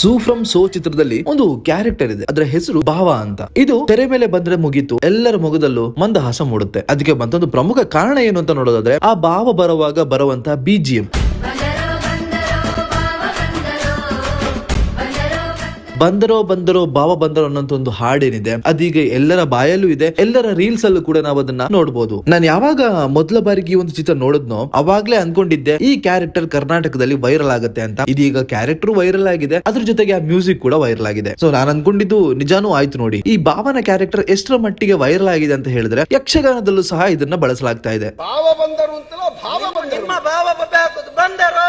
Suu from so ಚಿತ್ರದಲ್ಲಿ ಒಂದು character ಇದೆ. ಅದರ ಹೆಸರು ಭಾವ ಅಂತ. ಇದು ತೆರೆ ಮೇಲೆ ಬಂದ್ರೆ ಮುಗೀತು, ಎಲ್ಲರ ಮುಖದಲ್ಲೂ ಮಂದಹಾಸ ಮೂಡುತ್ತೆ. ಅದಕ್ಕೆ ಬಂತೊಂದು ಪ್ರಮುಖ ಕಾರಣ ಏನು ಅಂತ ನೋಡೋದಾದ್ರೆ, ಆ ಭಾವ ಬರುವಾಗ ಬರುವಂತಹ ಬಿಜಿಎಂ ಬಂದರೋ ಬಂದರೋ ಭಾವ ಬಂದರೋ ಅನ್ನೋಂತ ಒಂದು ಹಾಡೇನಿದೆ. ಅದೀಗ ಎಲ್ಲರ ಬಾಯಲ್ಲೂ ಇದೆ. ಎಲ್ಲರ ರೀಲ್ಸ್ ಅಲ್ಲೂ ಕೂಡ ನಾವು ಅದನ್ನ ನೋಡಬಹುದು ನಾನು ಯಾವಾಗ ಮೊದಲ ಬಾರಿಗೆ ಈ ಒಂದು ಚಿತ್ರ ನೋಡಿದ್ನೋ ಅವಾಗ್ಲೇ ಅನ್ಕೊಂಡಿದ್ದೆ ಈ ಕ್ಯಾರೆಕ್ಟರ್ ಕರ್ನಾಟಕದಲ್ಲಿ ವೈರಲ್ ಆಗುತ್ತೆ ಅಂತ. ಇದೀಗ ಕ್ಯಾರೆಕ್ಟರ್ ವೈರಲ್ ಆಗಿದೆ. ಅದ್ರ ಜೊತೆಗೆ ಆ ಮ್ಯೂಸಿಕ್ ಕೂಡ ವೈರಲ್ ಆಗಿದೆ. ಸೊ ನಾನು ಅನ್ಕೊಂಡಿದ್ದು ನಿಜಾನೂ ಆಯ್ತು ನೋಡಿ. ಈ ಭಾವನ ಕ್ಯಾರೆಕ್ಟರ್ ಎಷ್ಟರ ಮಟ್ಟಿಗೆ ವೈರಲ್ ಆಗಿದೆ ಅಂತ ಹೇಳಿದ್ರೆ ಯಕ್ಷಗಾನದಲ್ಲೂ ಸಹ ಇದನ್ನ ಬಳಸಲಾಗ್ತಾ ಇದೆ. ಭಾವ ಬಂದರು ಅಂತಲ್ಲ ಭಾವ ಬಂದರು. ಬಂದರು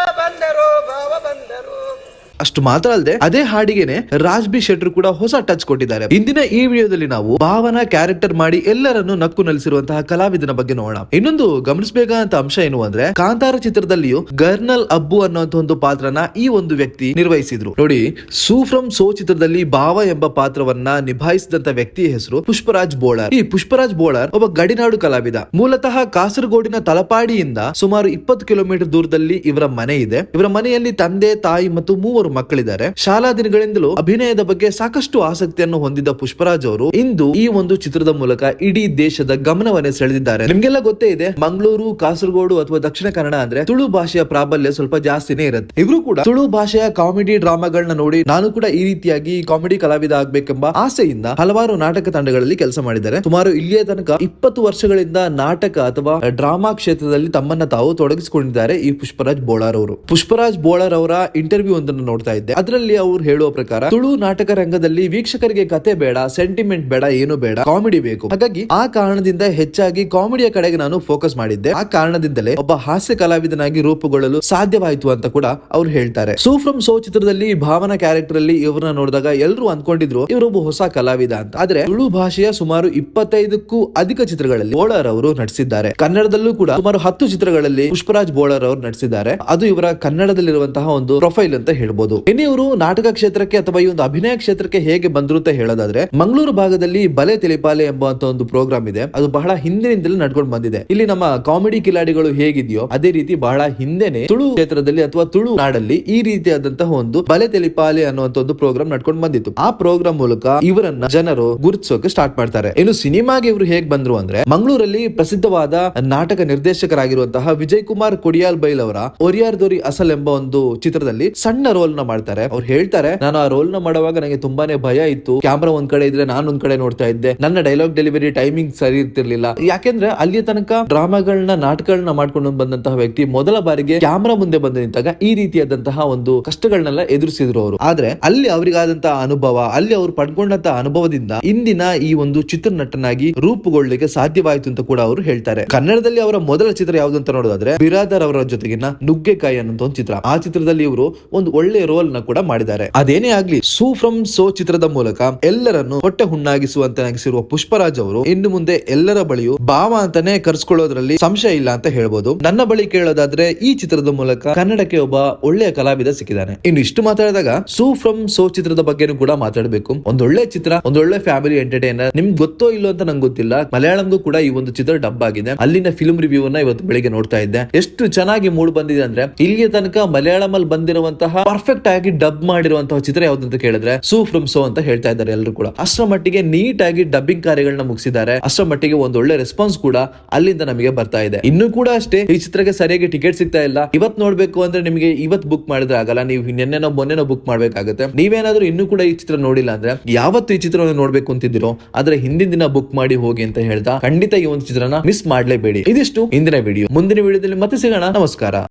ಅಷ್ಟು ಮಾತ್ರ ಅಲ್ಲದೆ ಅದೇ ಹಾಡಿಗೆನೆ ರಾಜ್ ಬಿ ಶೆಟ್ರು ಕೂಡ ಹೊಸ ಟಚ್ ಕೊಟ್ಟಿದ್ದಾರೆ. ಇಂದಿನ ಈ ವಿಡಿಯೋದಲ್ಲಿ ನಾವು ಭಾವನ ಕ್ಯಾರೆಕ್ಟರ್ ಮಾಡಿ ಎಲ್ಲರನ್ನು ನಕ್ಕು ನಲಿಸಿರುವಂತಹ ಕಲಾವಿದನ ಬಗ್ಗೆ ನೋಡೋಣ. ಇನ್ನೊಂದು ಗಮನಿಸಬೇಕಾದಂತ ಅಂಶ ಏನು ಅಂದ್ರೆ ಕಾಂತಾರ ಚಿತ್ರದಲ್ಲಿಯೂ ಗರ್ನಲ್ ಅಬ್ಬು ಅನ್ನುವಂತ ಒಂದು ಪಾತ್ರನ ಈ ಒಂದು ವ್ಯಕ್ತಿ ನಿರ್ವಹಿಸಿದ್ರು. ನೋಡಿ, ಸೂ ಫ್ರಮ್ ಸೋ ಚಿತ್ರದಲ್ಲಿ ಭಾವ ಎಂಬ ಪಾತ್ರವನ್ನ ನಿಭಾಯಿಸಿದಂತ ವ್ಯಕ್ತಿಯ ಹೆಸರು ಪುಷ್ಪರಾಜ್ ಬೋಳರ್. ಈ ಪುಷ್ಪರಾಜ್ ಬೋಳರ್ ಒಬ್ಬ ಗಡಿನಾಡು ಕಲಾವಿದ. ಮೂಲತಃ ಕಾಸರಗೋಡಿನ ತಲಪಾಡಿಯಿಂದ ಸುಮಾರು ಇಪ್ಪತ್ತು ಕಿಲೋಮೀಟರ್ ದೂರದಲ್ಲಿ ಇವರ ಮನೆ ಇದೆ. ಇವರ ಮನೆಯಲ್ಲಿ ತಂದೆ, ತಾಯಿ ಮತ್ತು ಮೂವರು ಮಕ್ಕಳಿದ್ದಾರೆ. ಶಾಲಾ ದಿನಗಳಿಂದಲೂ ಅಭಿನಯದ ಬಗ್ಗೆ ಸಾಕಷ್ಟು ಆಸಕ್ತಿಯನ್ನು ಹೊಂದಿದ್ದ ಪುಷ್ಪರಾಜ್ ಅವರು ಇಂದು ಈ ಒಂದು ಚಿತ್ರದ ಮೂಲಕ ಇಡೀ ದೇಶದ ಗಮನವನ್ನೇ ಸೆಳೆದಿದ್ದಾರೆ. ನಿಮ್ಗೆಲ್ಲ ಗೊತ್ತೇ ಇದೆ, ಮಂಗಳೂರು, ಕಾಸರಗೋಡು ಅಥವಾ ದಕ್ಷಿಣ ಕನ್ನಡ ಅಂದ್ರೆ ತುಳು ಭಾಷೆಯ ಪ್ರಾಬಲ್ಯ ಸ್ವಲ್ಪ ಜಾಸ್ತಿನೇ ಇರುತ್ತೆ. ಇವರು ಕೂಡ ತುಳು ಭಾಷೆಯ ಕಾಮಿಡಿ ಡ್ರಾಮಾಗಳನ್ನ ನೋಡಿ ನಾನು ಕೂಡ ಈ ರೀತಿಯಾಗಿ ಕಾಮಿಡಿ ಕಲಾವಿದ ಆಗ್ಬೇಕೆಂಬ ಆಸೆಯಿಂದ ಹಲವಾರು ನಾಟಕ ತಂಡಗಳಲ್ಲಿ ಕೆಲಸ ಮಾಡಿದ್ದಾರೆ. ಸುಮಾರು ಇಲ್ಲಿಯ ತನಕ ಇಪ್ಪತ್ತು ವರ್ಷಗಳಿಂದ ನಾಟಕ ಅಥವಾ ಡ್ರಾಮಾ ಕ್ಷೇತ್ರದಲ್ಲಿ ತಮ್ಮನ್ನ ತಾವು ತೊಡಗಿಸಿಕೊಂಡಿದ್ದಾರೆ ಈ ಪುಷ್ಪರಾಜ್ ಬೋಳಾರ್ ಅವರು ಪುಷ್ಪರಾಜ್ ಬೋಳಾರ್ ಅವರ ಇಂಟರ್ವ್ಯೂ ಒಂದನ್ನು ನೋಡ್ತಾ ಇದ್ದೆ. ಅದರಲ್ಲಿ ಅವ್ರು ಹೇಳುವ ಪ್ರಕಾರ, ತುಳು ನಾಟಕ ರಂಗದಲ್ಲಿ ವೀಕ್ಷಕರಿಗೆ ಕತೆ ಬೇಡ ಸೆಂಟಿಮೆಂಟ್ ಬೇಡ, ಏನು ಬೇಡ ಕಾಮಿಡಿ ಬೇಕು. ಹಾಗಾಗಿ ಆ ಕಾರಣದಿಂದ ಹೆಚ್ಚಾಗಿ ಕಾಮಿಡಿಯ ಕಡೆಗೆ ನಾನು ಫೋಕಸ್ ಮಾಡಿದ್ದೆ. ಆ ಕಾರಣದಿಂದಲೇ ಒಬ್ಬ ಹಾಸ್ಯ ಕಲಾವಿದನಾಗಿ ರೂಪುಗೊಳ್ಳಲು ಸಾಧ್ಯವಾಯಿತು ಅಂತ ಕೂಡ ಅವ್ರು ಹೇಳ್ತಾರೆ. ಸೋ ಫ್ರಮ್ ಸೋ ಚಿತ್ರದಲ್ಲಿ ಭಾವನಾ ಕ್ಯಾರೆಕ್ಟರ್ ಅಲ್ಲಿ ಇವ್ರನ್ನ ನೋಡಿದಾಗ ಎಲ್ಲರೂ ಅನ್ಕೊಂಡಿದ್ರು ಇವರೊಬ್ಬ ಹೊಸ ಕಲಾವಿದ ಅಂತ. ಆದ್ರೆ ತುಳು ಭಾಷೆಯ ಸುಮಾರು ಇಪ್ಪತ್ತೈದಕ್ಕೂ ಅಧಿಕ ಚಿತ್ರಗಳಲ್ಲಿ ಬೋಳರ್ ಅವರು ನಟಿಸಿದ್ದಾರೆ. ಕನ್ನಡದಲ್ಲೂ ಕೂಡ ಸುಮಾರು ಹತ್ತು ಚಿತ್ರಗಳಲ್ಲಿ ಪುಷ್ಪರಾಜ್ ಬೋಳರ್ ಅವರು ನಟಿಸಿದ್ದಾರೆ. ಅದು ಇವರ ಕನ್ನಡದಲ್ಲಿರುವಂತಹ ಒಂದು ಪ್ರೊಫೈಲ್ ಅಂತ ಹೇಳ್ಬೋದು. ಇನ್ನು ಇವರು ನಾಟಕ ಕ್ಷೇತ್ರಕ್ಕೆ ಅಥವಾ ಈ ಒಂದು ಅಭಿನಯ ಕ್ಷೇತ್ರಕ್ಕೆ ಹೇಗೆ ಬಂದ್ರು ಅಂತ ಹೇಳೋದಾದ್ರೆ, ಮಂಗಳೂರು ಭಾಗದಲ್ಲಿ ಬಲೆ ತಿಳಿಪಾಲೆ ಎಂಬಂತ ಒಂದು ಪ್ರೋಗ್ರಾಮ್ ಇದೆ. ಅದು ಬಹಳ ಹಿಂದಿನಿಂದಲೂ ನಡ್ಕೊಂಡು ಬಂದಿದೆ. ಇಲ್ಲಿ ನಮ್ಮ ಕಾಮಿಡಿ ಕಿಲಾಡಿಗಳು ಹೇಗಿದೆಯೋ, ಅದೇ ರೀತಿ ಬಹಳ ಹಿಂದೆನೆ ತುಳು ಕ್ಷೇತ್ರದಲ್ಲಿ ಅಥವಾ ತುಳು ನಾಡಲ್ಲಿ ಈ ರೀತಿಯಾದಂತಹ ಒಂದು ಬಲೆ ತಿಳಿಪಾಲೆ ಅನ್ನುವಂತ ಒಂದು ಪ್ರೋಗ್ರಾಮ್ ನಡ್ಕೊಂಡು ಬಂದಿತ್ತು. ಆ ಪ್ರೋಗ್ರಾಮ್ ಮೂಲಕ ಇವರನ್ನ ಜನರು ಗುರುತಿಸೋಕೆ ಸ್ಟಾರ್ಟ್ ಮಾಡ್ತಾರೆ. ಇನ್ನು ಸಿನಿಮಾಗೆ ಇವರು ಹೇಗ್ ಬಂದ್ರು ಅಂದ್ರೆ, ಮಂಗಳೂರಲ್ಲಿ ಪ್ರಸಿದ್ಧವಾದ ನಾಟಕ ನಿರ್ದೇಶಕರಾಗಿರುವಂತಹ ವಿಜಯ್ ಕುಮಾರ್ ಕೊಡಿಯಾಲ್ ಬೈಲ್ ಅವರ ಒರಿಯಾರ್ ದೊರಿ ಅಸಲ್ ಎಂಬ ಒಂದು ಚಿತ್ರದಲ್ಲಿ ಸಣ್ಣ ರೋಲ್ ನ ಮಾಡ್ತಾರೆ. ಅವ್ರು ಹೇಳ್ತಾರೆ, ನಾನು ಆ ರೋಲ್ನ ಮಾಡುವಾಗ ನನಗೆ ತುಂಬಾನೇ ಭಯ ಇತ್ತು. ಕ್ಯಾಮ್ರಾ ಒಂದ್ ಕಡೆ ಇದ್ರೆ ನಾನು ಒಂದ್ ಕಡೆ ನೋಡ್ತಾ ಇದ್ದೆ. ನನ್ನ ಡೈಲಾಗ್ ಡೆಲಿವರಿ ಟೈಮಿಂಗ್ ಸರಿ ಇರ್ತಿರ್ಲಿಲ್ಲ. ಯಾಕೆಂದ್ರೆ ಅಲ್ಲಿ ತನಕ ಡ್ರಾಮಾಗಳನ್ನ ನಾಟಕಗಳನ್ನ ಮಾಡ್ಕೊಂಡು ಬಂದಂತಹ ವ್ಯಕ್ತಿ ಮೊದಲ ಬಾರಿಗೆ ಕ್ಯಾಮ್ರಾ ಮುಂದೆ ಬಂದು ನಿಂತಾಗ ಈ ರೀತಿಯಾದಂತಹ ಒಂದು ಕಷ್ಟಗಳನ್ನೆಲ್ಲ ಎದುರಿಸಿದ್ರು ಅವರು. ಆದ್ರೆ ಅಲ್ಲಿ ಅವರಿಗಾದಂತಹ ಅನುಭವ, ಅಲ್ಲಿ ಅವರು ಪಡ್ಕೊಂಡಂತಹ ಅನುಭವದಿಂದ ಇಂದಿನ ಈ ಒಂದು ಚಿತ್ರನಟನಾಗಿ ರೂಪುಗೊಳ್ಳಲಿಕ್ಕೆ ಸಾಧ್ಯವಾಯಿತು ಅಂತ ಕೂಡ ಅವರು ಹೇಳ್ತಾರೆ. ಕನ್ನಡದಲ್ಲಿ ಅವರ ಮೊದಲ ಚಿತ್ರ ಯಾವ್ದು ಅಂತ ನೋಡೋದಾದ್ರೆ, ಬಿರಾದರ್ ಅವರ ಜೊತೆಗಿನ ನುಗ್ಗೆಕಾಯಿ ಅನ್ನೋ ಒಂದು ಚಿತ್ರ. ಆ ಚಿತ್ರದಲ್ಲಿ ಇವರು ಒಂದು ಒಳ್ಳೆ ರೋಲ್ನ ಕೂಡ ಮಾಡಿದ್ದಾರೆ. ಅದೇನೇ ಆಗ್ಲಿ, ಸೂ ಫ್ರಮ್ ಸೋ ಚಿತ್ರದ ಮೂಲಕ ಎಲ್ಲರನ್ನು ಹೊಟ್ಟೆ ಹುಣ್ಣಾಗಿಸುವಂತೆ ನಗಿಸಿರುವ ಪುಷ್ಪರಾಜ್ ಅವರು ಇನ್ನು ಮುಂದೆ ಎಲ್ಲರ ಬಳಿಯೂ ಭಾವ ಅಂತಾನೆ ಕರ್ಸ್ಕೊಳ್ಳೋದ್ರಲ್ಲಿ ಸಂಶಯ ಇಲ್ಲ ಅಂತ ಹೇಳ್ಬೋದು. ನನ್ನ ಬಳಿ ಕೇಳೋದಾದ್ರೆ ಈ ಚಿತ್ರದ ಮೂಲಕ ಕನ್ನಡಕ್ಕೆ ಒಬ್ಬ ಒಳ್ಳೆಯ ಕಲಾವಿದ ಸಿಕ್ಕಿದ್ದಾನೆ. ಇನ್ನು ಇಷ್ಟು ಮಾತಾಡಿದಾಗ ಸೂ ಫ್ರಮ್ ಸೋ ಚಿತ್ರದ ಬಗ್ಗೆನೂ ಕೂಡ ಮಾತಾಡಬೇಕು. ಒಂದೊಳ್ಳೆ ಚಿತ್ರ, ಒಂದೊಳ್ಳೆ ಫ್ಯಾಮಿಲಿ ಎಂಟರ್ಟೈನರ್, ನಿಮ್ಗೆ ಗೊತ್ತೋ ಇಲ್ಲೋ ಅಂತ ನಂಗೆ ಗೊತ್ತಿಲ್ಲ. ಮಲಯಾಳಂಗೂ ಕೂಡ ಈ ಒಂದು ಚಿತ್ರ ಡಬ್ ಆಗಿದೆ. ಅಲ್ಲಿನ ಫಿಲ್ಮ್ ರಿವ್ಯೂ ಅನ್ನ ಇವತ್ತು ಬೆಳಿಗ್ಗೆ ನೋಡ್ತಾ ಇದ್ದೆ. ಎಷ್ಟು ಚೆನ್ನಾಗಿ ಮೂಡ್ ಬಂದಿದೆ ಅಂದ್ರೆ ಇಲ್ಲಿಯ ತನಕ ಮಲಯಾಳಂ ಅಲ್ಲಿ ಬಂದಿರುವಂತಹ ಪರ್ಫೆಕ್ಟ್ ಆಗಿ ಡಬ್ ಮಾಡಿರುವಂತಹ ಚಿತ್ರ ಯಾವ್ದು ಅಂತ ಕೇಳಿದ್ರೆ ಸೂ ಫ್ರಮ್ ಸೋ ಅಂತ ಹೇಳ್ತಾ ಇದ್ದಾರೆ ಎಲ್ಲರೂ ಕೂಡ. ಅಷ್ಟರ ಮಟ್ಟಿಗೆ ನೀಟ್ ಆಗಿ ಡಬ್ಬಿಂಗ್ ಕಾರ್ಯಗಳನ್ನ ಮುಗಿಸಿದ್ದಾರೆ. ಅಷ್ಟರ ಮಟ್ಟಿಗೆ ಒಂದು ಒಳ್ಳೆ ರೆಸ್ಪಾನ್ಸ್ ಕೂಡ ಅಲ್ಲಿಂದ ನಮಗೆ ಬರ್ತಾ ಇದೆ. ಇನ್ನು ಕೂಡ ಅಷ್ಟೇ, ಈ ಚಿತ್ರಕ್ಕೆ ಸರಿಯಾಗಿ ಟಿಕೆಟ್ ಸಿಗ್ತಾ ಇಲ್ಲ. ಇವತ್ ನೋಡ್ಬೇಕು ಅಂದ್ರೆ ನಿಮಗೆ ಇವತ್ ಬುಕ್ ಮಾಡಿದ್ರೆ ಆಗಲ್ಲ. ನೀವು ನಿನ್ನೆನೋ ಮೊನ್ನೆನೋ ಬುಕ್ ಮಾಡ್ಬೇಕಾಗುತ್ತೆ. ನೀವೇನಾದ್ರೂ ಇನ್ನು ಕೂಡ ಈ ಚಿತ್ರ ನೋಡಿಲ್ಲ ಅಂದ್ರೆ ಯಾವತ್ತು ಈ ಚಿತ್ರವನ್ನು ನೋಡ್ಬೇಕು ಅಂತಿದ್ದೀರೋ, ಆದ್ರೆ ಹಿಂದಿನ ದಿನ ಬುಕ್ ಮಾಡಿ ಹೋಗಿ ಅಂತ ಹೇಳ್ತಾ ಖಂಡಿತ ಈ ಒಂದು ಚಿತ್ರನ ಮಿಸ್ ಮಾಡ್ಲೇಬೇಡಿ. ಇದಿಷ್ಟು ಇಂದಿನ ವಿಡಿಯೋ ಮುಂದಿನ ವಿಡಿಯೋದಲ್ಲಿ ಮತ್ತೆ ಸಿಗೋಣ. ನಮಸ್ಕಾರ.